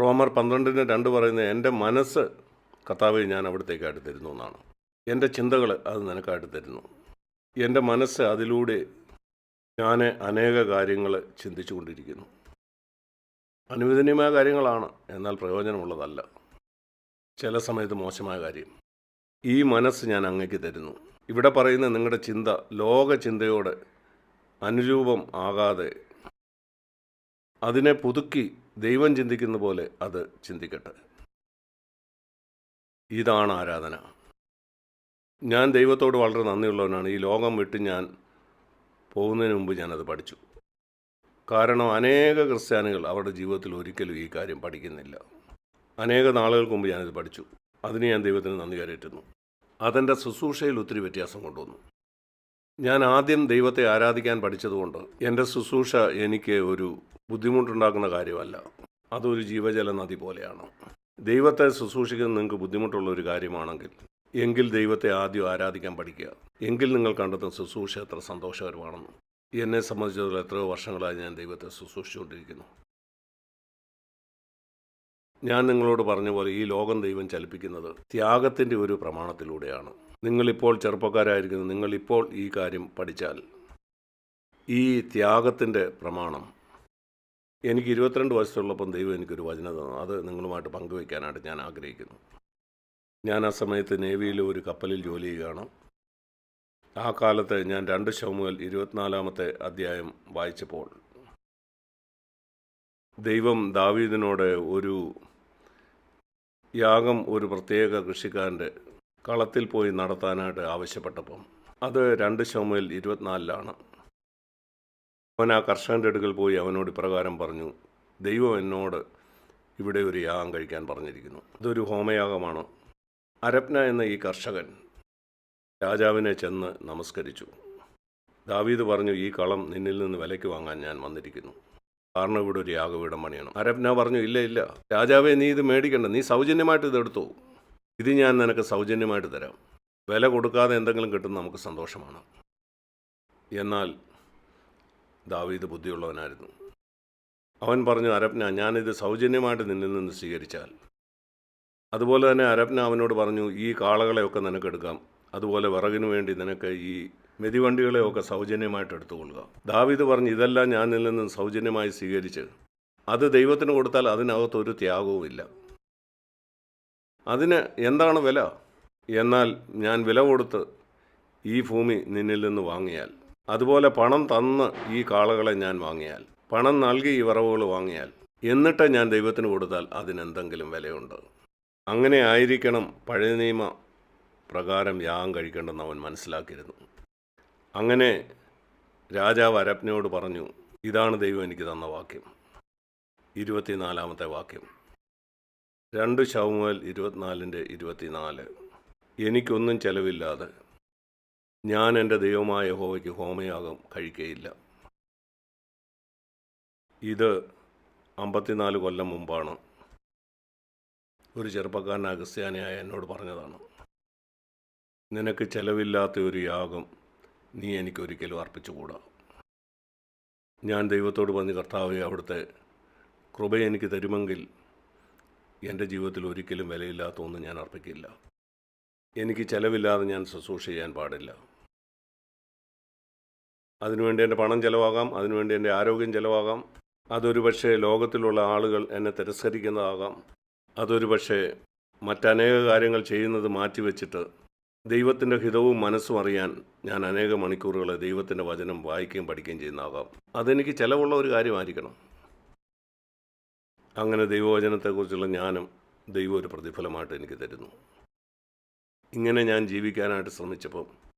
റോമർ പന്ത്രണ്ടിന് രണ്ട് പറയുന്നത് എന്റെ മനസ്സ് കർത്താവിൽ ഞാൻ അവിടത്തേക്കായിട്ട് തരുന്നു എന്നാണ്. എന്റെ ചിന്തകൾ അത് നിനക്കായിട്ട് തരുന്നു എന്റെ മനസ്സ് അതിലൂടെ ഞാൻ അനേക കാര്യങ്ങൾ ചിന്തിച്ചു കൊണ്ടിരിക്കുന്നു. അനുവദനീയമായ കാര്യങ്ങളാണ് എന്നാൽ പ്രയോജനമുള്ളതല്ല. ചില സമയത്ത് മോശമായ കാര്യം. ഈ മനസ്സ് ഞാൻ അങ്ങേക്ക് തരുന്നു. ഇവിടെ പറയുന്ന നിങ്ങളുടെ ചിന്ത ലോക ചിന്തയോട് അനുരൂപം ആകാതെ അതിനെ പുതുക്കി ദൈവം ചിന്തിക്കുന്ന പോലെ അത് ചിന്തിക്കട്ടെ. ഇതാണ് ആരാധന. ഞാൻ ദൈവത്തോട് വളരെ നന്ദിയുള്ളവനാണ്. ഈ ലോകം വിട്ട് ഞാൻ പോകുന്നതിന് മുമ്പ് ഞാനത് പഠിച്ചു. കാരണം അനേക ക്രിസ്ത്യാനികൾ അവരുടെ ജീവിതത്തിൽ ഒരിക്കലും ഈ കാര്യം പഠിക്കുന്നില്ല. അനേക നാളുകൾക്ക് മുമ്പ് ഞാനിത് പഠിച്ചു. അതിന് ഞാൻ ദൈവത്തിന് നന്ദി കരയറ്റുന്നു. അതെന്റെ ശുശ്രൂഷയിൽ ഒത്തിരി വ്യത്യാസം കൊണ്ടുവന്നു. ഞാൻ ആദ്യം ദൈവത്തെ ആരാധിക്കാൻ പഠിച്ചതുകൊണ്ട് എന്റെ ശുശ്രൂഷ എനിക്ക് ഒരു ബുദ്ധിമുട്ടുണ്ടാക്കുന്ന കാര്യമല്ല. അതൊരു ജീവജല നദി പോലെയാണ്. ദൈവത്തെ ശുശ്രൂഷിക്കുന്നത് നിങ്ങൾക്ക് ബുദ്ധിമുട്ടുള്ള ഒരു കാര്യമാണെങ്കിൽ എങ്കിൽ ദൈവത്തെ ആദ്യം ആരാധിക്കാൻ പഠിക്കുക. എങ്കിൽ നിങ്ങൾ കണ്ടെത്തുന്ന ശുശ്രൂഷ എത്ര സന്തോഷകരമാണെന്ന്. എന്നെ സംബന്ധിച്ചിടത്തോളം എത്രയോ വർഷങ്ങളായി ഞാൻ ദൈവത്തെ ശുശ്രൂഷിച്ചുകൊണ്ടിരിക്കുന്നു. ഞാൻ നിങ്ങളോട് പറഞ്ഞ പോലെ ഈ ലോകം ദൈവം ചലിപ്പിക്കുന്നത് ത്യാഗത്തിന്റെ ഒരു പ്രമാണത്തിലൂടെയാണ്. നിങ്ങളിപ്പോൾ ചെറുപ്പക്കാരായിരിക്കുന്നു. നിങ്ങളിപ്പോൾ ഈ കാര്യം പഠിച്ചാൽ ഈ ത്യാഗത്തിന്റെ പ്രമാണം എനിക്ക് ഇരുപത്തിരണ്ട് വയസ്സുള്ളപ്പം ദൈവം എനിക്കൊരു വചനം തന്നു. അത് നിങ്ങളുമായിട്ട് പങ്കുവയ്ക്കാനായിട്ട് ഞാൻ ആഗ്രഹിക്കുന്നു. ഞാൻ ആ സമയത്ത് നേവിയിൽ ഒരു കപ്പലിൽ ജോലി ചെയ്യുകയാണ്. ആ കാലത്ത് ഞാൻ രണ്ട് ശവമുതൽ ഇരുപത്തിനാലാമത്തെ അധ്യായം വായിച്ചപ്പോൾ ദൈവം ദാവീദിനോട് ഒരു യാഗം ഒരു പ്രത്യേക കൃഷിക്കാരന്റെ കളത്തിൽ പോയി നടത്താനായിട്ട് ആവശ്യപ്പെട്ടപ്പം അത് രണ്ട് ശവമുതൽ ഇരുപത്തിനാലിലാണ്. അവൻ ആ കർഷകന്റെ അടുക്കൽ പോയി അവനോട് ഇപ്രകാരം പറഞ്ഞു ദൈവം എന്നോട് ഇവിടെ ഒരു യാഗം കഴിക്കാൻ പറഞ്ഞിരിക്കുന്നു. അതൊരു ഹോമയാഗമാണ്. അരപ്ന എന്ന ഈ കർഷകൻ രാജാവിനെ ചെന്ന് നമസ്കരിച്ചു. ദാവീദ് പറഞ്ഞു ഈ കളം നിന്നിൽ നിന്ന് വിലയ്ക്ക് വാങ്ങാൻ ഞാൻ വന്നിരിക്കുന്നു. കാരണം ഇവിടെ ഒരു യാഗപീഠം പണിയണം. അരപ്ന പറഞ്ഞു ഇല്ല ഇല്ല. രാജാവെ നീ ഇത് മേടിക്കണ്ട. നീ സൗജന്യമായിട്ട് ഇത് എടുത്തു. ഇത് ഞാൻ നിനക്ക് സൗജന്യമായിട്ട് തരാം. വില കൊടുക്കാതെ എന്തെങ്കിലും കിട്ടുന്ന നമുക്ക് സന്തോഷമാണ്. എന്നാൽ ദാവീദ് ബുദ്ധിയുള്ളവനായിരുന്നു. അവൻ പറഞ്ഞു അരപ്ന ഞാനിത് സൗജന്യമായിട്ട് നിന്നിൽ നിന്ന് സ്വീകരിച്ചാൽ. അതുപോലെ തന്നെ അരപ്ന അവനോട് പറഞ്ഞു ഈ കാളകളെയൊക്കെ നിനക്കെടുക്കാം അതുപോലെ വിറകിന് വേണ്ടി നിനക്ക് ഈ മെതിവണ്ടികളെയൊക്കെ സൗജന്യമായിട്ട് എടുത്തുകൊള്ളുക. ദാവീദ് പറഞ്ഞു ഇതെല്ലാം ഞാൻ നിന്നിൽ നിന്ന് സൗജന്യമായി സ്വീകരിച്ച് അത് ദൈവത്തിന് കൊടുത്താൽ അതിനകത്ത് ഒരു ത്യാഗവുമില്ല അതിന് എന്താണ് വില? എന്നാൽ ഞാൻ വില കൊടുത്ത് ഈ ഭൂമി നിന്നിൽ നിന്ന് വാങ്ങിയാൽ അതുപോലെ പണം തന്ന് ഈ കാളകളെ ഞാൻ വാങ്ങിയാൽ പണം നൽകി ഈ വിറവുകൾ വാങ്ങിയാൽ എന്നിട്ട് ഞാൻ ദൈവത്തിന് കൊടുത്താൽ അതിനെന്തെങ്കിലും വിലയുണ്ട്? അങ്ങനെ ആയിരിക്കണം പഴയ നിയമ പ്രകാരം യാഗം കഴിക്കേണ്ടെന്ന് അവൻ മനസ്സിലാക്കിയിരുന്നു. അങ്ങനെ രാജാവ് അരപ്നയോട് പറഞ്ഞു ഇതാണ് ദൈവം എനിക്ക് തന്ന വാക്യം. ഇരുപത്തിനാലാമത്തെ വാക്യം. രണ്ട് ശവമുതൽ ഇരുപത്തിനാലിന്റെ ഇരുപത്തിനാല്. എനിക്കൊന്നും ചെലവില്ലാതെ ഞാൻ എന്റെ ദൈവമായ യഹോവയ്ക്ക് ഹോമയാഗം കഴിക്കുകയില്ല ഇത് അമ്പത്തിനാല് കൊല്ലം മുമ്പാണ്. ഒരു ചെറുപ്പക്കാരൻ അഗസ്ത്യാനിയായ എന്നോട് പറഞ്ഞതാണ് നിനക്ക് ചെലവില്ലാത്ത ഒരു യാഗം നീ എനിക്കൊരിക്കലും അർപ്പിച്ചുകൂടാ. ഞാൻ ദൈവത്തോട് പറഞ്ഞ് കർത്താവെ അവിടുത്തെ കൃപ എനിക്ക് തരുമെങ്കിൽ എന്റെ ജീവിതത്തിൽ ഒരിക്കലും വിലയില്ലാത്ത ഒന്നും ഞാൻ അർപ്പിക്കില്ല. എനിക്ക് ചെലവില്ലാതെ ഞാൻ ശുശ്രൂഷ ചെയ്യാൻ പാടില്ല. അതിനുവേണ്ടി എന്റെ പണം ചിലവാകാം അതിനുവേണ്ടി എന്റെ ആരോഗ്യം ചിലവാകാം. അതൊരു പക്ഷേ ലോകത്തിലുള്ള ആളുകൾ എന്നെ തിരസ്കരിക്കുന്നതാകാം. അതൊരു പക്ഷേ മറ്റനേക കാര്യങ്ങൾ ചെയ്യുന്നത് മാറ്റിവെച്ചിട്ട് ദൈവത്തിന്റെ ഹിതവും മനസ്സും അറിയാൻ ഞാൻ അനേക മണിക്കൂറുകൾ ദൈവത്തിന്റെ വചനം വായിക്കുകയും പഠിക്കുകയും ചെയ്യുന്നതാകാം. അതെനിക്ക് ചിലവുള്ള ഒരു കാര്യമായിരിക്കണം. അങ്ങനെ ദൈവവചനത്തെക്കുറിച്ചുള്ള ജ്ഞാനം ദൈവം ഒരു പ്രതിഫലമായിട്ട് എനിക്ക് തരുന്നു. ഇങ്ങനെ ഞാൻ ജീവിക്കാനായിട്ട് ശ്രമിച്ചപ്പോൾ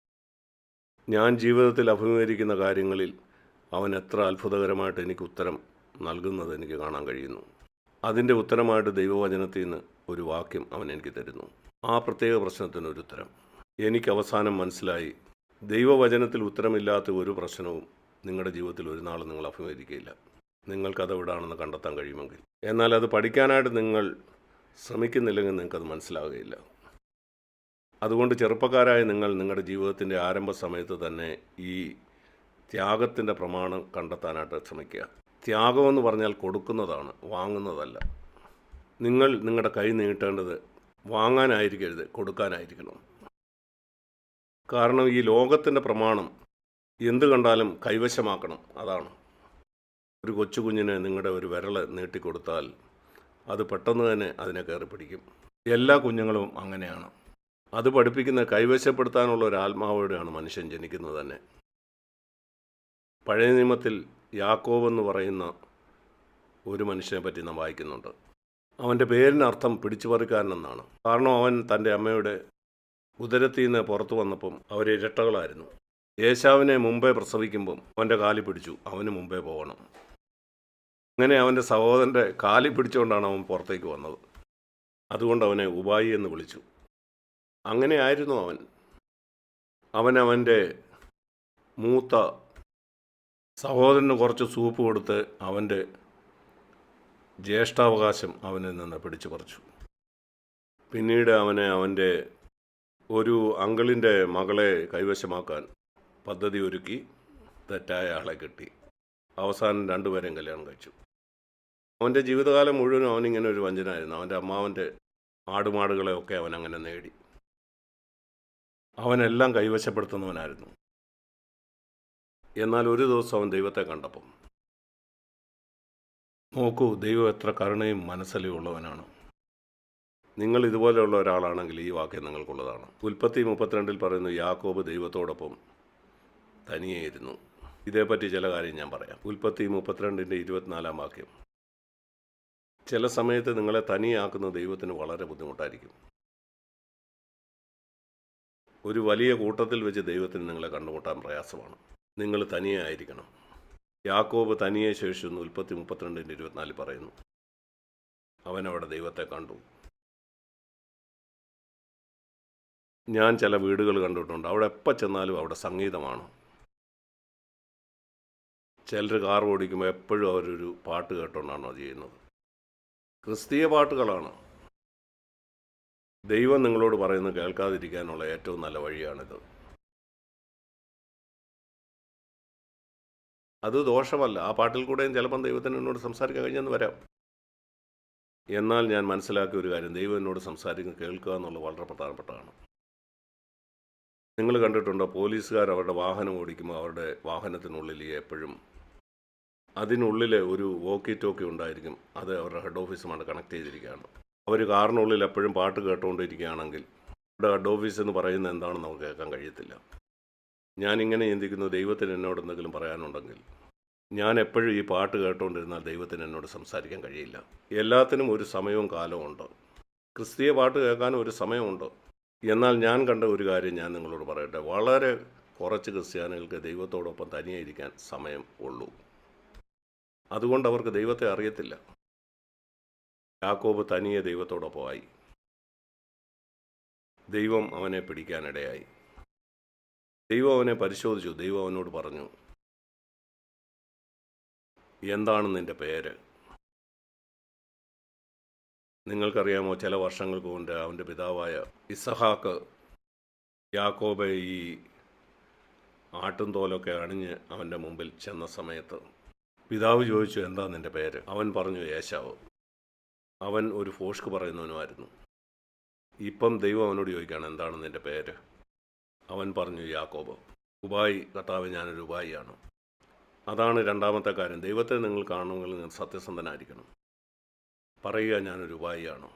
ഞാൻ ജീവിതത്തിൽ അഭിമുഖീകരിക്കുന്ന കാര്യങ്ങളിൽ അവൻ എത്ര അത്ഭുതകരമായിട്ട് എനിക്ക് ഉത്തരം നൽകുന്നത് എനിക്ക് കാണാൻ കഴിയുന്നു. അതിന്റെ ഉത്തരമായിട്ട് ദൈവവചനത്തിൽ നിന്ന് ഒരു വാക്യം അവൻ എനിക്ക് തരുന്നു. ആ പ്രത്യേക പ്രശ്നത്തിന് ഒരു ഉത്തരം. എനിക്ക് അവസാനം മനസ്സിലായി ദൈവവചനത്തിൽ ഉത്തരമില്ലാത്ത ഒരു പ്രശ്നവും നിങ്ങളുടെ ജീവിതത്തിൽ ഒരു നാളും നിങ്ങൾ അഭിമുഖീകരിക്കുകയില്ല. നിങ്ങൾക്കത് എവിടാണെന്ന് കണ്ടെത്താൻ കഴിയുമെങ്കിൽ. എന്നാൽ അത് പഠിക്കാനായിട്ട് നിങ്ങൾ ശ്രമിക്കുന്നില്ലെങ്കിൽ നിങ്ങൾക്കത് മനസ്സിലാവുകയില്ല. അതുകൊണ്ട് ചെറുപ്പക്കാരായ നിങ്ങൾ നിങ്ങളുടെ ജീവിതത്തിന്റെ ആരംഭ സമയത്ത് തന്നെ ഈ ത്യാഗത്തിന്റെ പ്രമാണം കണ്ടെത്താനായിട്ട് ശ്രമിക്കുക. ത്യാഗമെന്ന് പറഞ്ഞാൽ കൊടുക്കുന്നതാണ് വാങ്ങുന്നതല്ല. നിങ്ങൾ നിങ്ങളുടെ കൈ നീട്ടേണ്ടത് വാങ്ങാനായിരിക്കരുത് കൊടുക്കാനായിരിക്കണം. കാരണം ഈ ലോകത്തിന്റെ പ്രമാണം എന്ത് കണ്ടാലും കൈവശമാക്കണം അതാണ്. ഒരു കൊച്ചു കുഞ്ഞിന് നിങ്ങളുടെ ഒരു വിരൽ നീട്ടിക്കൊടുത്താൽ അത് പെട്ടെന്ന് തന്നെ അതിനെ കയറി പിടിക്കും എല്ലാ കുഞ്ഞുങ്ങളും അങ്ങനെയാണ്. അത് പഠിപ്പിക്കുന്ന കൈവശപ്പെടുത്താനുള്ള ഒരു ആത്മാവോടെയാണ് മനുഷ്യൻ ജനിക്കുന്നത് തന്നെ. പഴയ നിയമത്തിൽ യാക്കോബ് എന്ന് പറയുന്ന ഒരു മനുഷ്യനെ പറ്റി നാം വായിക്കുന്നുണ്ട്. അവന്റെ പേരിനർത്ഥം പിടിച്ചുപറിക്കാരനെന്നാണ്. കാരണം അവൻ തന്റെ അമ്മയുടെ ഉദരത്തിൽ നിന്ന് പുറത്തു വന്നപ്പം അവർ ഇരട്ടകളായിരുന്നു. യേശാവിനെ മുമ്പേ പ്രസവിക്കുമ്പം അവന്റെ കാലി പിടിച്ചു. അവന് മുമ്പേ പോകണം. അങ്ങനെ അവന്റെ സഹോദരന്റെ കാലി പിടിച്ചുകൊണ്ടാണ് അവൻ പുറത്തേക്ക് വന്നത്. അതുകൊണ്ട് അവനെ ഉപായി എന്ന് വിളിച്ചു. അങ്ങനെ ആയിരുന്നു അവൻ അവൻ മൂത്ത സഹോദരന് കുറച്ച് സൂപ്പ് കൊടുത്ത് അവന്റെ ജ്യേഷ്ഠാവകാശം അവനിൽ നിന്ന് പിടിച്ചു പറിച്ചു. പിന്നീട് അവനെ അവന്റെ ഒരു അങ്കിളിന്റെ മകളെ കൈവശമാക്കാൻ പദ്ധതി ഒരുക്കി തെറ്റായ ആളെ കിട്ടി. അവസാനം രണ്ടുപേരെയും കല്യാണം കഴിച്ചു. അവന്റെ ജീവിതകാലം മുഴുവനും അവനിങ്ങനെ ഒരു വഞ്ചനായിരുന്നു. അവന്റെ അമ്മാവന്റെ ആടുമാടുകളെ ഒക്കെ അവൻ അങ്ങനെ നേടി. അവനെല്ലാം കൈവശപ്പെടുത്തുന്നവനായിരുന്നു. എന്നാൽ ഒരു ദിവസം അവൻ ദൈവത്തെ കണ്ടപ്പം നോക്കൂ ദൈവം എത്ര കരുണയും മനസ്സലിയുള്ളവനാണ് നിങ്ങൾ ഇതുപോലെയുള്ള ഒരാളാണെങ്കിൽ ഈ വാക്യം നിങ്ങൾക്കുള്ളതാണ്. ഉൽപ്പത്തി മുപ്പത്തിരണ്ടിൽ പറയുന്നു യാക്കോബ് ദൈവത്തോടൊപ്പം തനിയെയിരുന്നു. ഇതേപ്പറ്റി ചില കാര്യം ഞാൻ പറയാം. ഉൽപ്പത്തി മുപ്പത്തിരണ്ടിന്റെ ഇരുപത്തിനാലാം വാക്യം. ചില സമയത്ത് നിങ്ങളെ തനിയാക്കുന്ന ദൈവത്തിന് വളരെ ബുദ്ധിമുട്ടായിരിക്കും. ഒരു വലിയ കൂട്ടത്തിൽ വെച്ച് ദൈവത്തിന് നിങ്ങളെ കണ്ടുമുട്ടാൻ പ്രയാസമാണ്. നിങ്ങൾ തനിയെ ആയിരിക്കണം. യാക്കോബ് തനിയെ ശേഷിച്ചു ഉൽപ്പത്തി മുപ്പത്തിരണ്ടിന്റെ ഇരുപത്തിനാലിൽ പറയുന്നു. അവനവിടെ ദൈവത്തെ കണ്ടു. ഞാൻ ചില വീടുകൾ കണ്ടിട്ടുണ്ട്. അവിടെ എപ്പോൾ ചെന്നാലും അവിടെ സംഗീതമാണ്. ചിലർ കാർ ഓടിക്കുമ്പോൾ എപ്പോഴും അവരൊരു പാട്ട് കേട്ടുകൊണ്ടാണോ ചെയ്യുന്നത്. ക്രിസ്തീയ പാട്ടുകളാണ്. ദൈവം നിങ്ങളോട് പറയുന്നത് കേൾക്കാതിരിക്കാനുള്ള ഏറ്റവും നല്ല വഴിയാണിത്. അത് ദോഷമല്ല. ആ പാട്ടിൽ കൂടെയും ചിലപ്പം ദൈവത്തിന് എന്നോട് സംസാരിക്കാൻ കഴിഞ്ഞെന്ന് വരാം. എന്നാൽ ഞാൻ മനസ്സിലാക്കിയ ഒരു കാര്യം. ദൈവം എന്നോട് സംസാരിക്കുന്നത് കേൾക്കുക എന്നുള്ളത് വളരെ പ്രധാനപ്പെട്ടതാണ്. നിങ്ങൾ കണ്ടിട്ടുണ്ടോ? പോലീസുകാർ അവരുടെ വാഹനം ഓടിക്കുമ്പോൾ അവരുടെ വാഹനത്തിനുള്ളിൽ എപ്പോഴും അതിനുള്ളിൽ ഒരു വോക്കി ടോക്കി ഉണ്ടായിരിക്കും. അത് അവരുടെ ഹെഡ് ഓഫീസുമായിട്ട് കണക്ട് ചെയ്തിരിക്കുകയാണ്. അവർ കാറിനുള്ളിൽ എപ്പോഴും പാട്ട് കേട്ടുകൊണ്ടിരിക്കുകയാണെങ്കിൽ ഇവിടെ ഹെഡ് ഓഫീസ് എന്ന് പറയുന്നത് എന്താണെന്ന് നമുക്ക് കേൾക്കാൻ കഴിയത്തില്ല. ഞാനിങ്ങനെ ചിന്തിക്കുന്നു ദൈവത്തിന് എന്നോട് എന്തെങ്കിലും പറയാനുണ്ടെങ്കിൽ ഞാൻ എപ്പോഴും ഈ പാട്ട് കേട്ടുകൊണ്ടിരുന്നാൽ ദൈവത്തിന് എന്നോട് സംസാരിക്കാൻ കഴിയില്ല. എല്ലാത്തിനും ഒരു സമയവും കാലവും ഉണ്ട്. ക്രിസ്തീയ പാട്ട് കേൾക്കാനും ഒരു സമയമുണ്ട് എന്നാൽ ഞാൻ കണ്ട ഒരു കാര്യം ഞാൻ നിങ്ങളോട് പറയട്ടെ. വളരെ കുറച്ച് ക്രിസ്ത്യാനികൾക്ക് ദൈവത്തോടൊപ്പം തനിയെ സമയം ഉള്ളൂ. അതുകൊണ്ട് അവർക്ക് ദൈവത്തെ അറിയത്തില്ല. യാക്കോബ് തനിയെ ദൈവത്തോടൊപ്പമായി. ദൈവം അവനെ പിടിക്കാനിടയായി. ദൈവം അവനെ പരിശോധിച്ചു. ദൈവം അവനോട് പറഞ്ഞു എന്താണ് നിന്റെ പേര്? നിങ്ങൾക്കറിയാമോ ചില വർഷങ്ങൾക്ക് കൊണ്ട് അവന്റെ പിതാവായ ഇസഹാക്ക് യാക്കോബെ ഈ ആട്ടും തോലൊക്കെ അണിഞ്ഞ് അവന്റെ മുമ്പിൽ ചെന്ന സമയത്ത് പിതാവ് ചോദിച്ചു എന്താ നിന്റെ പേര്? അവൻ പറഞ്ഞു യേശാവ് അവൻ ഒരു ഫോഷ്ക്ക് പറയുന്നവനുമായിരുന്നു. ഇപ്പം ദൈവം അവനോട് ചോദിക്കുകയാണ് എന്താണ് നിന്റെ പേര്? അവൻ പറഞ്ഞു യാക്കോബ്. ഉബായി കർത്താവ് ഞാനൊരു ഉബായിയാണ് അതാണ് രണ്ടാമത്തെ കാര്യം. ദൈവത്തെ നിങ്ങൾ കാണുമെങ്കിൽ നിങ്ങൾ സത്യസന്ധനായിരിക്കണം. പറയുക ഞാനൊരു ഉപായിയാണ്.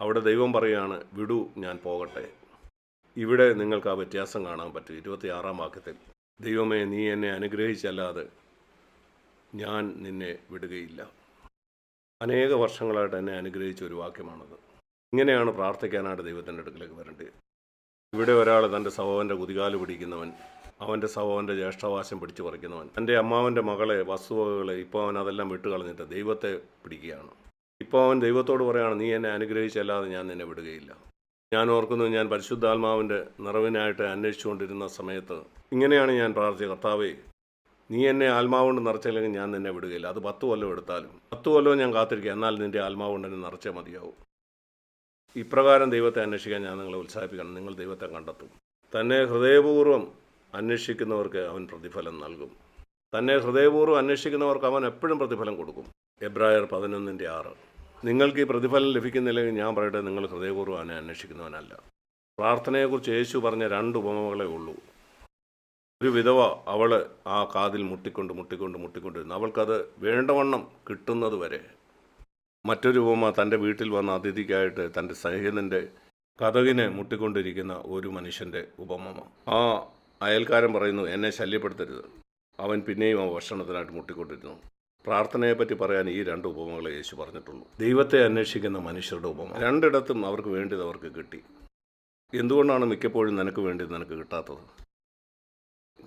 അവിടെ ദൈവം പറയുകയാണ് വിടു ഞാൻ പോകട്ടെ. ഇവിടെ നിങ്ങൾക്ക് ആ വ്യത്യാസം കാണാൻ പറ്റും. ഇരുപത്തിയാറാം വാക്യത്തിൽ ദൈവമേ നീ എന്നെ അനുഗ്രഹിച്ചല്ലാതെ ഞാൻ നിന്നെ വിടുകയില്ല. അനേക വർഷങ്ങളായിട്ട് എന്നെ അനുഗ്രഹിച്ച ഒരു വാക്യമാണത്. ഇങ്ങനെയാണ് പ്രാർത്ഥിക്കാനായിട്ട് ദൈവത്തിന്റെ അടുക്കലേക്ക് വരേണ്ടത്. ഇവിടെ ഒരാൾ തന്റെ സഹോദരന്റെ കുതികാൽ പിടിക്കുന്നവൻ അവന്റെ സഹോദരന്റെ ജ്യേഷ്ഠവാശം പിടിച്ചു പറിക്കുന്നവൻ എന്റെ അമ്മാവന്റെ മകളെ വസ്തുവകകളെ ഇപ്പോൾ അവൻ അതെല്ലാം വിട്ടുകളഞ്ഞിട്ട് ദൈവത്തെ പിടിക്കുകയാണ്. ഇപ്പോൾ അവൻ ദൈവത്തോട് പറയുകയാണ് നീ എന്നെ അനുഗ്രഹിച്ചല്ലാതെ ഞാൻ നിന്നെ വിടുകയില്ല. ഞാൻ ഓർക്കുന്നു ഞാൻ പരിശുദ്ധാത്മാവിന്റെ നിറവിനായിട്ട് അന്വേഷിച്ചുകൊണ്ടിരുന്ന സമയത്ത് ഇങ്ങനെയാണ് ഞാൻ പ്രാർത്ഥിച്ച കർത്താവേ നീ എന്നെ ആത്മാവുകൊണ്ട് നിറച്ചില്ലെങ്കിൽ ഞാൻ നിന്നെ വിടുകയില്ല. അത് പത്ത് കൊല്ലം എടുത്താലും. പത്ത് കൊല്ലം ഞാൻ കാത്തിരിക്കുക എന്നാൽ നിന്റെ ആത്മാവുകൊണ്ട് എന്നെ നിറച്ചേ മതിയാവും. ഇപ്രകാരം ദൈവത്തെ അന്വേഷിക്കാൻ ഞാൻ നിങ്ങളെ ഉത്സാഹിപ്പിക്കണം. നിങ്ങൾ ദൈവത്തെ കണ്ടെത്തും. തന്നെ ഹൃദയപൂർവം അന്വേഷിക്കുന്നവർക്ക് അവൻ പ്രതിഫലം നൽകും. തന്നെ ഹൃദയപൂർവം അന്വേഷിക്കുന്നവർക്ക് അവൻ എപ്പോഴും പ്രതിഫലം കൊടുക്കും. എബ്രായർ പതിനൊന്നിന്റെ ആറ്. നിങ്ങൾക്ക് ഈ പ്രതിഫലം ലഭിക്കുന്നില്ലെങ്കിൽ ഞാൻ പറയട്ടെ നിങ്ങൾ ഹൃദയപൂർവം അവനെ അന്വേഷിക്കുന്നവനല്ല. പ്രാർത്ഥനയെക്കുറിച്ച് യേശു പറഞ്ഞ രണ്ട് ഉപമകളെ ഉള്ളൂ. ഒരു വിധവ അവൾ ആ കാതിൽ മുട്ടിക്കൊണ്ട് മുട്ടിക്കൊണ്ട് മുട്ടിക്കൊണ്ടിരുന്നു. അവൾക്കത് വേണ്ടവണ്ണം കിട്ടുന്നത് വരെ. മറ്റൊരു ഉപമ തന്റെ വീട്ടിൽ വന്ന അതിഥിക്കായിട്ട് തന്റെ സ്നേഹിതന്റെ കഥകിനെ മുട്ടിക്കൊണ്ടിരിക്കുന്ന ഒരു മനുഷ്യന്റെ ഉപമ ആ അയൽക്കാരൻ പറയുന്നു എന്നെ ശല്യപ്പെടുത്തരുത്. അവൻ പിന്നെയും ആ ഭക്ഷണത്തിനായിട്ട് മുട്ടിക്കൊണ്ടിരുന്നു. പ്രാർത്ഥനയെപ്പറ്റി പറയാൻ ഈ രണ്ട് ഉപമകളെ യേശു പറഞ്ഞിട്ടുള്ളൂ. ദൈവത്തെ അന്വേഷിക്കുന്ന മനുഷ്യരുടെ ഉപമ രണ്ടിടത്തും അവർക്ക് വേണ്ടിയത് അവർക്ക് കിട്ടി. എന്തുകൊണ്ടാണ് മിക്കപ്പോഴും നിനക്ക് വേണ്ടി നിനക്ക് കിട്ടാത്തത്?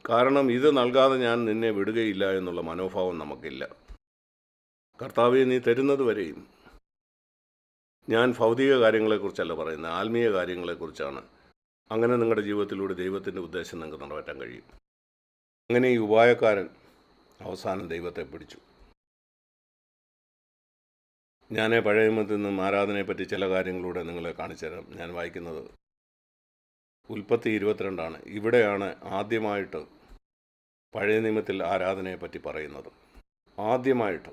കാരണം ഇത് നൽകാതെ ഞാൻ നിന്നെ വിടുകയില്ല എന്നുള്ള മനോഭാവം നമുക്കില്ല. കർത്താവെ നീ തരുന്നത് വരെയും ഞാൻ ഭൗതിക കാര്യങ്ങളെക്കുറിച്ചല്ല പറയുന്നത് ആത്മീയ കാര്യങ്ങളെക്കുറിച്ചാണ്. അങ്ങനെ നിങ്ങളുടെ ജീവിതത്തിലൂടെ ദൈവത്തിന്റെ ഉദ്ദേശം നിങ്ങൾക്ക് നിറവേറ്റാൻ കഴിയും. അങ്ങനെ ഈ ഉപായക്കാരൻ അവസാനം ദൈവത്തെ പിടിച്ചു. ഞാൻ പഴയ നിന്നും ആരാധനയെപ്പറ്റി ചില കാര്യങ്ങളിലൂടെ നിങ്ങളെ കാണിച്ചു തരാം ഞാൻ വായിക്കുന്നത് ഉൽപ്പത്തി ഇരുപത്തിരണ്ടാണ്. ഇവിടെയാണ് ആദ്യമായിട്ട് പഴയ നിയമത്തിൽ ആരാധനയെ പറ്റി പറയുന്നത്. ആദ്യമായിട്ട്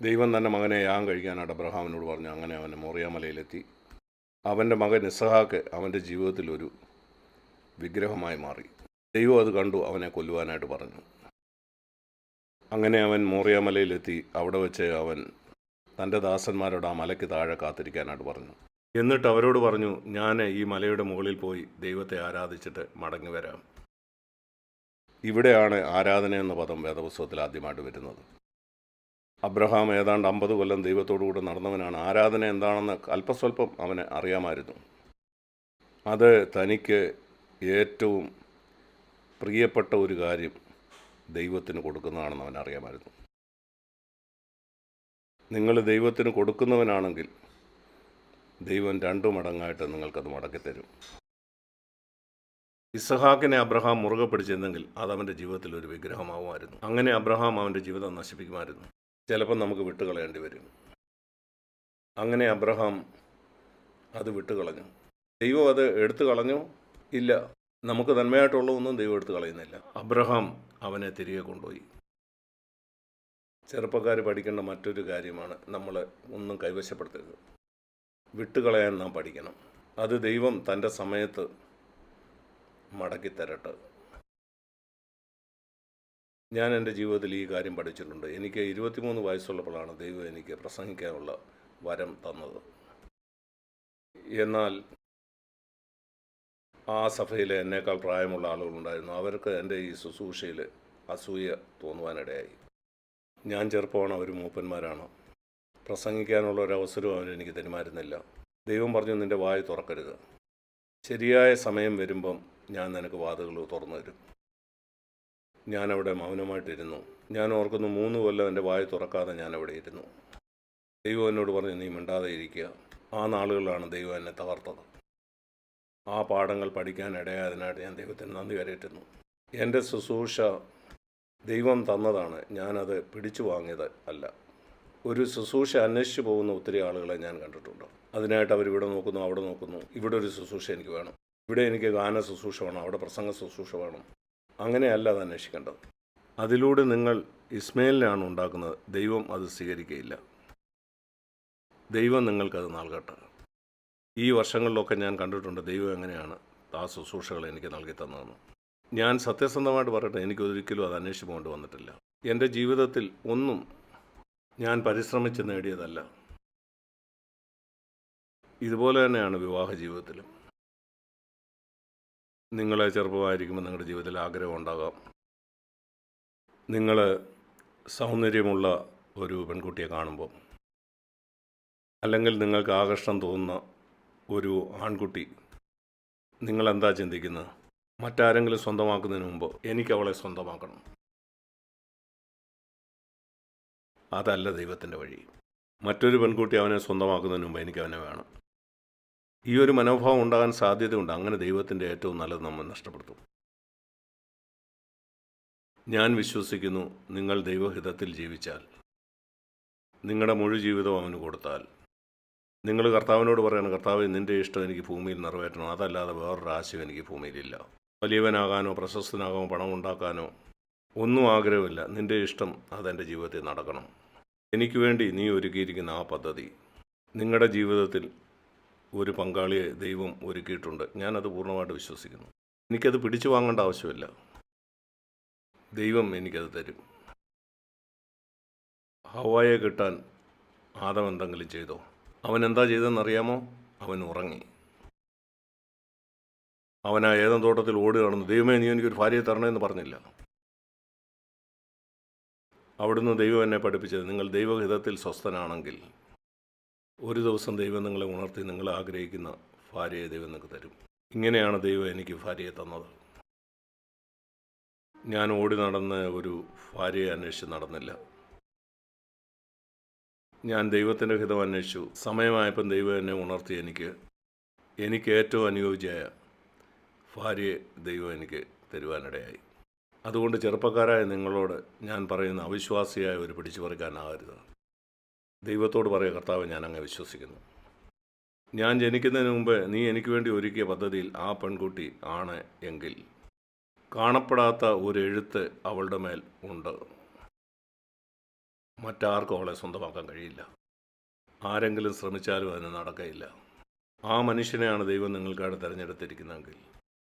ദൈവം തന്നെ മകനെ യാഗം കഴിക്കാനായിട്ട് അബ്രഹാമിനോട് പറഞ്ഞു അങ്ങനെ അവൻ മോറിയാമലയിലെത്തി. അവന്റെ മകൻ ഇസഹാക്ക് അവന്റെ ജീവിതത്തിൽ ഒരു വിഗ്രഹമായി മാറി. ദൈവം അത് കണ്ടു അവനെ കൊല്ലുവാനായിട്ട് പറഞ്ഞു. അങ്ങനെ അവൻ മോറിയാമലയിലെത്തി. അവിടെ വെച്ച് അവൻ തന്റെ ദാസന്മാരോട് ആ മലയ്ക്ക് താഴെ കാത്തിരിക്കാനായിട്ട് പറഞ്ഞു. എന്നിട്ട് അവരോട് പറഞ്ഞു ഞാൻ ഈ മലയുടെ മുകളിൽ പോയി ദൈവത്തെ ആരാധിച്ചിട്ട് മടങ്ങി വരാം. ഇവിടെയാണ് ആരാധന എന്ന പദം വേദപുസ്തകത്തിൽ ആദ്യമായിട്ട് വരുന്നത്. അബ്രഹാം ഏതാണ്ട് അമ്പത് കൊല്ലം ദൈവത്തോടുകൂടെ നടന്നവനാണ്. ആരാധന എന്താണെന്ന് അല്പസ്വല്പം അവന് അറിയാമായിരുന്നു. അത് തനിക്ക് ഏറ്റവും പ്രിയപ്പെട്ട ഒരു കാര്യം ദൈവത്തിന് കൊടുക്കുന്നതാണെന്ന് അവൻ അറിയാമായിരുന്നു നിങ്ങൾ ദൈവത്തിന് കൊടുക്കുന്നവനാണെങ്കിൽ ദൈവം രണ്ടു മടങ്ങായിട്ട് നിങ്ങൾക്കത് മടക്കിത്തരും. ഇസഹാക്കിനെ അബ്രഹാം മുറുകെ പിടിച്ചിരുന്നെങ്കിൽ അത് അവന്റെ ജീവിതത്തിൽ ഒരു വിഗ്രഹമാവുമായിരുന്നു. അങ്ങനെ അബ്രഹാം അവന്റെ ജീവിതം നശിപ്പിക്കുമായിരുന്നു. ചിലപ്പോൾ നമുക്ക് വിട്ടുകളയേണ്ടി വരും. അങ്ങനെ അബ്രഹാം അത് വിട്ടുകളഞ്ഞു. ദൈവം അത് എടുത്തു കളഞ്ഞു? ഇല്ല. നമുക്ക് നന്മയായിട്ടുള്ള ഒന്നും ദൈവം എടുത്തു കളയുന്നില്ല. അബ്രഹാം അവനെ തിരികെ കൊണ്ടുപോയി. ചെറുപ്പക്കാർ പഠിക്കേണ്ട മറ്റൊരു കാര്യമാണ് നമ്മൾ ഒന്നും കൈവശപ്പെടുത്തരുത്. വിട്ടുകളയാൻ നാം പഠിക്കണം. അത് ദൈവം തന്റെ സമയത്ത് മടക്കിത്തരട്ടെ. ഞാൻ എന്റെ ജീവിതത്തിൽ ഈ കാര്യം പഠിച്ചിട്ടുണ്ട്. എനിക്ക് ഇരുപത്തിമൂന്ന് വയസ്സുള്ളപ്പോഴാണ് ദൈവം എനിക്ക് പ്രസംഗിക്കാനുള്ള വരം തന്നത്. എന്നാൽ ആ സഭയിൽ എന്നേക്കാൾ പ്രായമുള്ള ആളുകളുണ്ടായിരുന്നു. അവർക്ക് എന്റെ ഈ ശുശ്രൂഷയിൽ അസൂയ തോന്നുവാനിടയായി. ഞാൻ ചെറുപ്പമാണ് അവർ മൂപ്പന്മാരാണ്. പ്രസംഗിക്കാനുള്ള ഒരു അവസരവും അവൻ എനിക്ക് തരുമായിരുന്നില്ല. ദൈവം പറഞ്ഞു നിന്റെ വായ തുറക്കരുത്. ശരിയായ സമയം വരുമ്പം ഞാൻ നിനക്ക് വാതുകൾ തുറന്നു തരും. ഞാനവിടെ മൗനമായിട്ടിരുന്നു ഞാൻ ഓർക്കുന്നു മൂന്ന് കൊല്ലം എന്റെ വായ തുറക്കാതെ ഞാൻ അവിടെ ഇരുന്നു. ദൈവം എന്നോട് പറഞ്ഞു നീ മിണ്ടാതെ ഇരിക്കുക. ആ നാളുകളിലാണ് ദൈവം എന്നെ തകർത്തത്. ആ പാഠങ്ങൾ പഠിക്കാൻ ഇടയായതിനായിട്ട് ഞാൻ ദൈവത്തിന് നന്ദി കരയറ്റുന്നു. എന്റെ ശുശ്രൂഷ ദൈവം തന്നതാണ്. ഞാനത് പിടിച്ചു വാങ്ങിയത് അല്ല. ഒരു ശുശ്രൂഷ അന്വേഷിച്ചു പോകുന്ന ഒത്തിരി ആളുകളെ ഞാൻ കണ്ടിട്ടുണ്ട്. അതിനായിട്ട് അവരിവിടെ നോക്കുന്നു അവിടെ നോക്കുന്നു. ഇവിടെ ഒരു ശുശ്രൂഷ എനിക്ക് വേണം. ഇവിടെ എനിക്ക് ഗാന ശുശ്രൂഷ വേണം അവിടെ പ്രസംഗ ശുശ്രൂഷ വേണം. അങ്ങനെയല്ല അത് അന്വേഷിക്കേണ്ടത്. അതിലൂടെ നിങ്ങൾ ഇസ്മയിലിനാണ് ഉണ്ടാക്കുന്നത്. ദൈവം അത് സ്വീകരിക്കുകയില്ല. ദൈവം നിങ്ങൾക്കത് നൽകട്ടെ. ഈ വർഷങ്ങളിലൊക്കെ ഞാൻ കണ്ടിട്ടുണ്ട് ദൈവം എങ്ങനെയാണ് ആ ശുശ്രൂഷകൾ എനിക്ക് നൽകി തന്നതെന്ന്. ഞാൻ സത്യസന്ധമായിട്ട് പറയട്ടെ എനിക്കൊരിക്കലും അത് അന്വേഷിച്ച് പോകേണ്ടി വന്നിട്ടില്ല എന്റെ ജീവിതത്തിൽ ഒന്നും ഞാൻ പരിശ്രമിച്ച് നേടിയതല്ല. ഇതുപോലെ തന്നെയാണ് വിവാഹ ജീവിതത്തിലും. നിങ്ങളെ ചെറുപ്പമായിരിക്കുമ്പോൾ നിങ്ങളുടെ ജീവിതത്തിൽ ആഗ്രഹം ഉണ്ടാകാം. നിങ്ങൾ സൗന്ദര്യമുള്ള ഒരു പെൺകുട്ടിയെ കാണുമ്പോൾ അല്ലെങ്കിൽ നിങ്ങൾക്ക് ആകർഷണം തോന്നുന്ന ഒരു ആൺകുട്ടി നിങ്ങളെന്താ ചിന്തിക്കുന്നത്? മറ്റാരെങ്കിലും സ്വന്തമാക്കുന്നതിന് മുമ്പ് എനിക്ക് അവളെ സ്വന്തമാക്കണം. അതല്ല ദൈവത്തിന്റെ വഴി. മറ്റൊരു പെൺകുട്ടി അവനെ സ്വന്തമാക്കുന്നതിന് മുമ്പ് എനിക്ക് അവനെ വേണം. ഈ ഒരു മനോഭാവം ഉണ്ടാകാൻ സാധ്യതയുണ്ട്. അങ്ങനെ ദൈവത്തിന്റെ ഏറ്റവും നല്ലത് നമ്മൾ നഷ്ടപ്പെടുത്തും. ഞാൻ വിശ്വസിക്കുന്നു നിങ്ങൾ ദൈവഹിതത്തിൽ ജീവിച്ചാൽ നിങ്ങളുടെ മുഴു ജീവിതം അവന് കൊടുത്താൽ. നിങ്ങൾ കർത്താവിനോട് പറയണം കർത്താവ് നിന്റെ ഇഷ്ടം എനിക്ക് ഭൂമിയിൽ നിറവേറ്റണം. അതല്ലാതെ വേറൊരു ആശയം എനിക്ക് ഭൂമിയിലില്ല വലിയവനാകാനോ പ്രശസ്തനാകാനോ പണം ഉണ്ടാക്കാനോ ഒന്നും ആഗ്രഹമില്ല. നിന്റെ ഇഷ്ടം അതെന്റെ ജീവിതത്തിൽ നടക്കണം. എനിക്ക് വേണ്ടി നീ ഒരുക്കിയിരിക്കുന്ന ആ പദ്ധതി നിങ്ങളുടെ ജീവിതത്തിൽ ഒരു പങ്കാളിയെ ദൈവം ഒരുക്കിയിട്ടുണ്ട്. ഞാനത് പൂർണമായിട്ട് വിശ്വസിക്കുന്നു. എനിക്കത് പിടിച്ചു വാങ്ങേണ്ട ആവശ്യമില്ല. ദൈവം എനിക്കത് തരും. ഹവായെ കിട്ടാൻ ആദം എന്തെങ്കിലും ചെയ്തോ? അവൻ എന്താ ചെയ്തെന്നറിയാമോ അവൻ ഉറങ്ങി. അവൻ ആ ഏതം തോട്ടത്തിൽ ഓടി നടന്നു ദൈവമേ നീ എനിക്കൊരു ഭാര്യയെ തരണമെന്ന് പറഞ്ഞില്ല. അവിടുന്ന് ദൈവം എന്നെ പഠിപ്പിച്ചത്. നിങ്ങൾ ദൈവഹിതത്തിൽ സ്വസ്ഥനാണെങ്കിൽ ഒരു ദിവസം ദൈവം നിങ്ങളെ ഉണർത്തി നിങ്ങൾ ആഗ്രഹിക്കുന്ന ഭാര്യയെ ദൈവം നിങ്ങൾക്ക് തരും. ഇങ്ങനെയാണ് ദൈവം എനിക്ക് ഭാര്യയെ തന്നത്. ഞാൻ ഓടി നടന്ന് ഒരു ഭാര്യയെ അന്വേഷിച്ച് നടന്നില്ല. ഞാൻ ദൈവത്തിന്റെ ഹിതം അന്വേഷിച്ചു. സമയമായപ്പം ദൈവം എന്നെ ഉണർത്തി എനിക്ക് എനിക്ക് ഏറ്റവും അനുയോജ്യമായ ഭാര്യയെ ദൈവം എനിക്ക് തരുവാനിടയായി. അതുകൊണ്ട് ചെറുപ്പക്കാരായ നിങ്ങളോട് ഞാൻ പറയുന്ന അവിശ്വാസിയായ ഒരു പിടിച്ചു പറിക്കാനാകരുത് ദൈവത്തോട് പറയുക കർത്താവ് ഞാൻ അങ്ങ് വിശ്വസിക്കുന്നു. ഞാൻ ജനിക്കുന്നതിന് മുമ്പ് നീ എനിക്ക് വേണ്ടി ഒരുക്കിയ പദ്ധതിയിൽ ആ പെൺകുട്ടി ആണ് എങ്കിൽ കാണപ്പെടാത്ത ഒരു എഴുത്ത് അവളുടെ മേൽ ഉണ്ട്. മറ്റാർക്കും അവളെ സ്വന്തമാക്കാൻ കഴിയില്ല. ആരെങ്കിലും ശ്രമിച്ചാലും അതിന് നടക്കയില്ല. ആ മനുഷ്യനെയാണ് ദൈവം നിങ്ങൾക്കായിട്ട് തിരഞ്ഞെടുത്തിരിക്കുന്നതെങ്കിൽ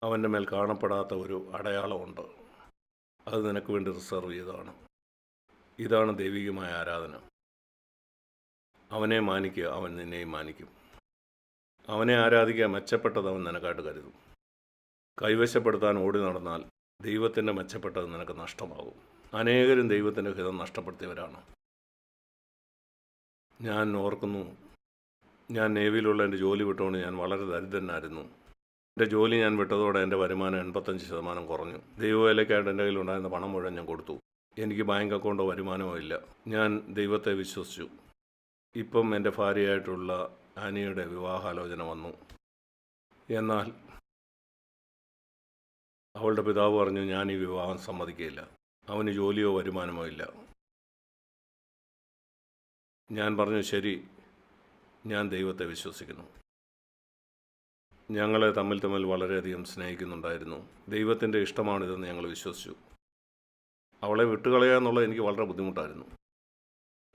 അവന്റെ മേൽ കാണപ്പെടാത്ത ഒരു അടയാളമുണ്ട്. അത് നിനക്ക് വേണ്ടി റിസർവ് ചെയ്തതാണ്. ഇതാണ് ദൈവികമായ ആരാധന. അവനെ മാനിക്കുക അവൻ നിന്നെയും മാനിക്കും. അവനെ ആരാധിക്കുക മെച്ചപ്പെട്ടത് അവൻ നിനക്കായിട്ട് കരുതും. കൈവശപ്പെടുത്താൻ ഓടി നടന്നാൽ ദൈവത്തിന്റെ മെച്ചപ്പെട്ടത് നിനക്ക് നഷ്ടമാകും. അനേകരും ദൈവത്തിന്റെ ഹിതം നഷ്ടപ്പെടുത്തിയവരാണ്. ഞാൻ ഓർക്കുന്നു ഞാൻ നേവിയിലുള്ള എന്റെ ജോലി വിട്ടുകൊണ്ട് ഞാൻ വളരെ ദരിദ്രനായിരുന്നു. എന്റെ ജോലി ഞാൻ വിട്ടതോടെ എന്റെ വരുമാനം എൺപത്തഞ്ച് ശതമാനം കുറഞ്ഞു. ദൈവവേലയ്ക്കായിട്ട് എന്റെ കയ്യിലുണ്ടായിരുന്ന പണം മുഴുവൻ ഞാൻ കൊടുത്തു. എനിക്ക് ബാങ്ക് അക്കൗണ്ടോ വരുമാനമോ ഇല്ല. ഞാൻ ദൈവത്തെ വിശ്വസിച്ചു. ഇപ്പം എന്റെ ഭാര്യയായിട്ടുള്ള ആനിയുടെ വിവാഹാലോചന വന്നു. എന്നാൽ അവളുടെ പിതാവ് പറഞ്ഞു ഞാൻ ഈ വിവാഹം സമ്മതിക്കുകയില്ല അവന് ജോലിയോ വരുമാനമോ ഇല്ല. ഞാൻ പറഞ്ഞു ശരി. ഞാൻ ദൈവത്തെ വിശ്വസിക്കുന്നു. ഞങ്ങളെ തമ്മിൽ തമ്മിൽ വളരെയധികം സ്നേഹിക്കുന്നുണ്ടായിരുന്നു. ദൈവത്തിന്റെ ഇഷ്ടമാണിതെന്ന് ഞങ്ങൾ വിശ്വസിച്ചു. അവളെ വിട്ടുകളയുക എന്നുള്ളത് എനിക്ക് വളരെ ബുദ്ധിമുട്ടായിരുന്നു.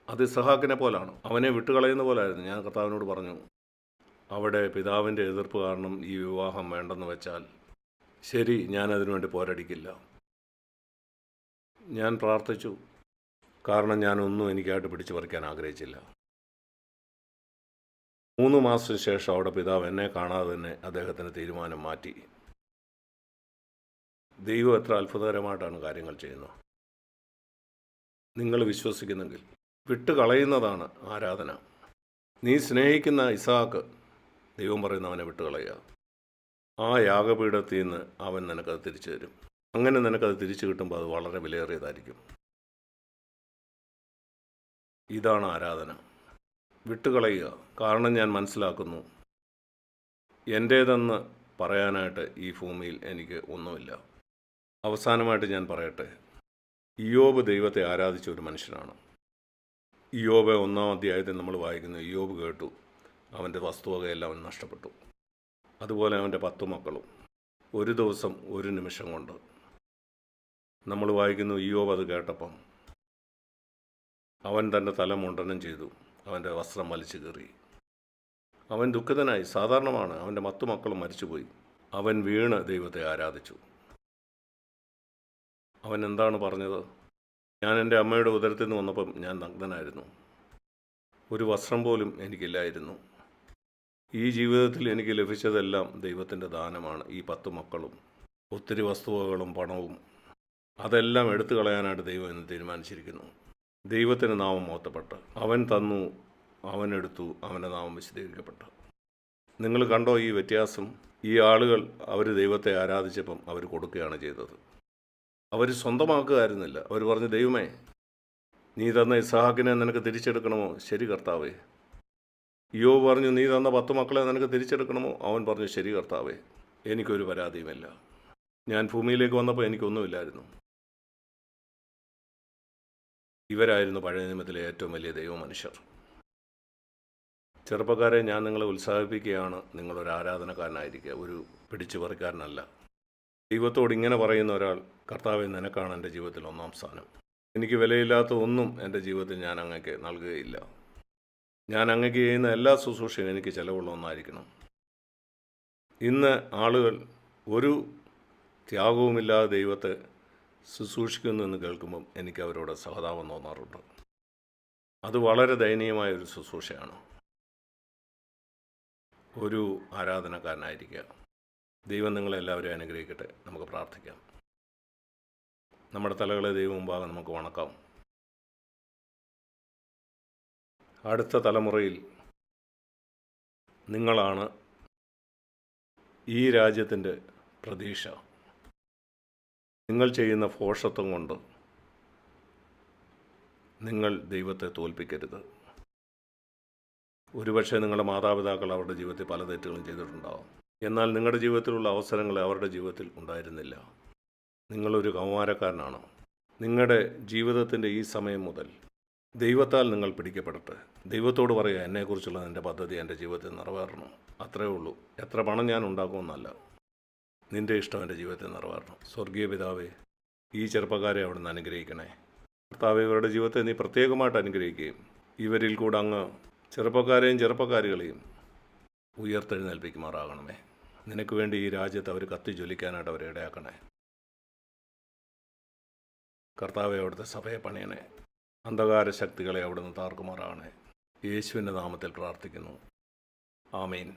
അത് സഹാക്കിനെ പോലാണ്. അവനെ വിട്ടുകളയുന്ന പോലായിരുന്നു. ഞാൻ കർത്താവിനോട് പറഞ്ഞു അവിടെ പിതാവിന്റെ എതിർപ്പ് കാരണം ഈ വിവാഹം വേണ്ടെന്ന് വെച്ചാൽ ശരി ഞാൻ അതിനുവേണ്ടി പോരടിക്കില്ല. ഞാൻ പ്രാർത്ഥിച്ചു. കാരണം ഞാനൊന്നും എനിക്കായിട്ട് പിടിച്ചു പറിക്കാൻ ആഗ്രഹിച്ചില്ല. മൂന്ന് മാസത്തിന് ശേഷം അവിടെ പിതാവ് എന്നെ കാണാതെ തന്നെ അദ്ദേഹത്തിന്റെ തീരുമാനം മാറ്റി. ദൈവം എത്ര അത്ഭുതകരമായിട്ടാണ് കാര്യങ്ങൾ ചെയ്യുന്നത്. നിങ്ങൾ വിശ്വസിക്കുന്നെങ്കിൽ വിട്ടുകളയുന്നതാണ് ആരാധന. നീ സ്നേഹിക്കുന്ന ഇസാക്ക് ദൈവം പറയുന്നവനെ വിട്ടുകളയുക. ആ യാഗപീഠത്തിൽ നിന്ന് അവൻ നിനക്കത് തിരിച്ചു തരും. അങ്ങനെ നിനക്കത് തിരിച്ചു കിട്ടുമ്പോൾ അത് വളരെ വിലയേറിയതായിരിക്കും. ഇതാണ് ആരാധന. വിട്ടുകളയുക. കാരണം ഞാൻ മനസ്സിലാക്കുന്നു. എന്റേതെന്ന് പറയാനായിട്ട് ഈ ഭൂമിയിൽ എനിക്ക് ഒന്നുമില്ല. അവസാനമായിട്ട് ഞാൻ പറയട്ടെ. ഇയോബ് ദൈവത്തെ ആരാധിച്ച ഒരു മനുഷ്യനാണ്. ഇയോബ് ഒന്നാം അധ്യായത്തിൽ നമ്മൾ വായിക്കുന്നു ഇയോബ് കേട്ടു. അവന്റെ വസ്തുവകയെല്ലാം അവൻ നഷ്ടപ്പെട്ടു. അതുപോലെ അവന്റെ പത്തു മക്കളും. ഒരു ദിവസം ഒരു നിമിഷം കൊണ്ട്. നമ്മൾ വായിക്കുന്നു ഇയോബ് അത് കേട്ടപ്പം. അവൻ തന്റെ തല മുണ്ടനം ചെയ്തു. അവന്റെ വസ്ത്രം വലിച്ചു കയറി അവൻ ദുഃഖിതനായി സാധാരണമാണ് അവന്റെ മത്തു മക്കളും മരിച്ചുപോയി. അവൻ വീണ് ദൈവത്തെ ആരാധിച്ചു. അവൻ എന്താണ് പറഞ്ഞത്? ഞാൻ എന്റെ അമ്മയുടെ ഉദരത്തിൽ നിന്ന് വന്നപ്പം ഞാൻ നഗ്നനായിരുന്നു. ഒരു വസ്ത്രം പോലും എനിക്കില്ലായിരുന്നു. ഈ ജീവിതത്തിൽ എനിക്ക് ലഭിച്ചതെല്ലാം ദൈവത്തിന്റെ ദാനമാണ്. ഈ പത്ത് മക്കളും ഒത്തിരി വസ്തുവകളും പണവും അതെല്ലാം എടുത്തു കളയാനായിട്ട് ദൈവം എന്ന് തീരുമാനിച്ചിരിക്കുന്നു. ദൈവത്തിന് നാമം മോത്തപ്പെട്ട് അവൻ തന്നു അവൻ എടുത്തു അവന്റെ നാമം വിശദീകരിക്കപ്പെട്ടു. നിങ്ങൾ കണ്ടോ ഈ വ്യത്യാസം? ഈ ആളുകൾ അവർ ദൈവത്തെ ആരാധിച്ചപ്പം അവർ കൊടുക്കുകയാണ് ചെയ്തത്. അവർ സ്വന്തമാക്കുകയായിരുന്നില്ല. അവർ പറഞ്ഞു ദൈവമേ നീ തന്ന ഇസഹാക്കിനെ നിനക്ക് തിരിച്ചെടുക്കണമോ? ശരി കർത്താവേ. യോ പറഞ്ഞു നീ തന്ന പത്ത് മക്കളെ നിനക്ക് തിരിച്ചെടുക്കണമോ? അവൻ പറഞ്ഞു ശരി കർത്താവേ എനിക്കൊരു പരാതിയുമില്ല. ഞാൻ ഭൂമിയിലേക്ക് വന്നപ്പോൾ എനിക്കൊന്നുമില്ലായിരുന്നു. ഇവരായിരുന്നു പഴയ നിയമത്തിലെ ഏറ്റവും വലിയ ദൈവമനുഷ്യർ. ചെറുപ്പക്കാരെ ഞാൻ നിങ്ങളെ ഉത്സാഹിപ്പിക്കുകയാണ്. നിങ്ങളൊരു ആരാധനക്കാരനായിരിക്കുക. ഒരു പിടിച്ചു പറിക്കാരനല്ല ദൈവത്തോട് ഇങ്ങനെ പറയുന്ന ഒരാൾ കർത്താവെ നിനക്കാണ് എന്റെ ജീവിതത്തിൽ ഒന്നാം സ്ഥാനം. എനിക്ക് വിലയില്ലാത്ത ഒന്നും എന്റെ ജീവിതത്തിൽ ഞാൻ അങ്ങക്ക് നൽകുകയില്ല. ഞാൻ അങ്ങക്ക് ചെയ്യുന്ന എല്ലാ ശുശ്രൂഷയും എനിക്ക് ചിലവുള്ള ഒന്നായിരിക്കണം. ഇന്ന് ആളുകൾ ഒരു ത്യാഗവുമില്ലാതെ ദൈവത്തെ ശുശ്രൂഷിക്കുന്നു എന്ന് കേൾക്കുമ്പം എനിക്ക് അവരോട് സഹതാപം തോന്നാറുണ്ട്. അത് വളരെ ദയനീയമായ ഒരു ശുശ്രൂഷയാണ്. ഒരു ആരാധനക്കാരനായിരിക്കുക. ദൈവം നിങ്ങളെല്ലാവരെയും അനുഗ്രഹിക്കട്ടെ. നമുക്ക് പ്രാർത്ഥിക്കാം. നമ്മുടെ തലകളെ ദൈവം മുമ്പാകെ നമുക്ക് വണക്കാം. അടുത്ത തലമുറയിൽ നിങ്ങളാണ് ഈ രാജ്യത്തിന്റെ പ്രതീക്ഷ. നിങ്ങൾ ചെയ്യുന്ന ഫോഷത്വം കൊണ്ട് നിങ്ങൾ ദൈവത്തെ തോൽപ്പിക്കരുത്. ഒരുപക്ഷെ നിങ്ങളുടെ മാതാപിതാക്കൾ അവരുടെ ജീവിതത്തിൽ പല തെറ്റുകളും ചെയ്തിട്ടുണ്ടാവും. എന്നാൽ നിങ്ങളുടെ ജീവിതത്തിലുള്ള അവസരങ്ങൾ അവരുടെ ജീവിതത്തിൽ ഉണ്ടായിരുന്നില്ല. നിങ്ങളൊരു കൗമാരക്കാരനാണ്. നിങ്ങളുടെ ജീവിതത്തിന്റെ ഈ സമയം മുതൽ ദൈവത്താൽ നിങ്ങൾ പിടിക്കപ്പെടട്ടെ. ദൈവത്തോട് പറയുക എന്നെക്കുറിച്ചുള്ള എന്റെ പദ്ധതി എന്റെ ജീവിതത്തിൽ നിറവേറണം. അത്രേ ഉള്ളൂ. എത്ര പണം ഞാൻ ഉണ്ടാക്കുമെന്നല്ല. നിന്റെ ഇഷ്ടം എന്റെ ജീവിതത്തിൽ നിറവേറണം. സ്വർഗീയ പിതാവേ ഈ ചെറുപ്പക്കാരെ അവിടെ നിന്ന് അനുഗ്രഹിക്കണേ. കർത്താവ് ഇവരുടെ ജീവിതത്തെ നീ പ്രത്യേകമായിട്ട് അനുഗ്രഹിക്കുകയും ഇവരിൽ കൂടെ അങ്ങ് ചെറുപ്പക്കാരെയും ചെറുപ്പക്കാരികളെയും ഉയർത്തെഴുന്നേൽപ്പിക്കുമാറാകണമേ. നിനക്ക് വേണ്ടി ഈ രാജ്യത്ത് അവർ കത്തി ജ്വലിക്കാനായിട്ട് അവരെ ഇടയാക്കണേ. കർത്താവെ അവിടുത്തെ സഭയെ പണിയണേ. അന്ധകാര ശക്തികളെ അവിടുന്ന് താർക്കുമാറാകണേ. യേശുവിന്റെ നാമത്തിൽ പ്രാർത്ഥിക്കുന്നു. ആമീൻ.